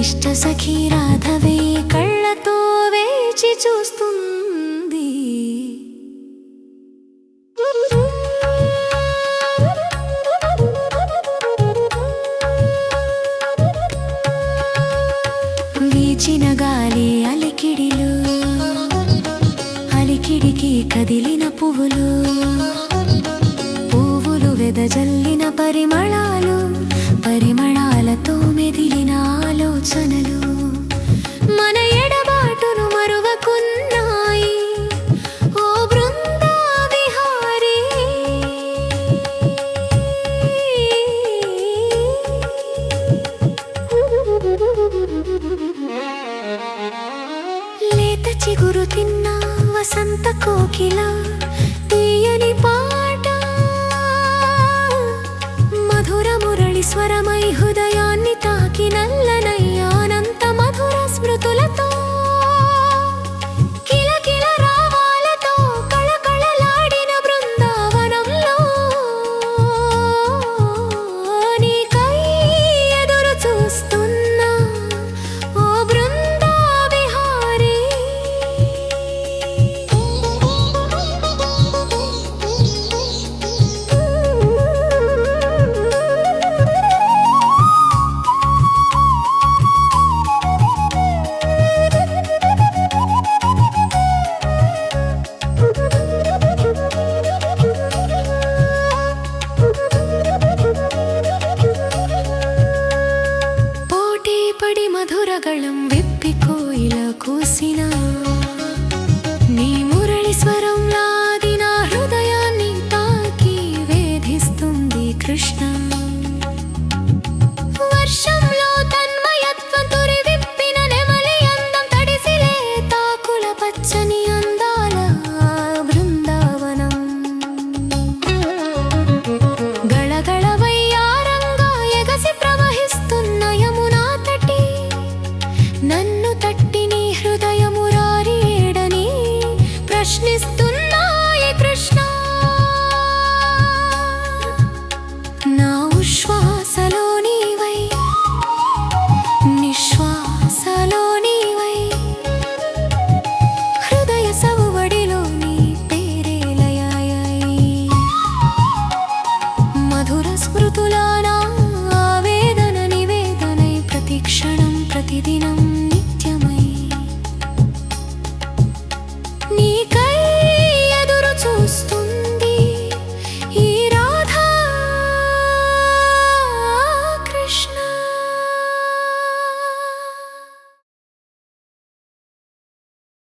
ఇష్ట సఖీ రాధవే కళ్ళతో వేచి చూస్తుంది. వీచిన గాలి అలికిడిలు అలికిడికి కదిలిన పువ్వులు పువ్వులు వెదజల్లిన పరిమళాలు పరిమళాలతో మెదిలిన ఆలోచనలు మన ఎడబాటును మరువకున్నాయి. ఓ బృందా విహారీ లేత చిగురు తిన్న వసంత కోకిలా కోయిల కూసిన నీ మురళి స్వరం లాది నా హృదయాన్ని తాకి వేధిస్తుంది కృష్ణ. పేరే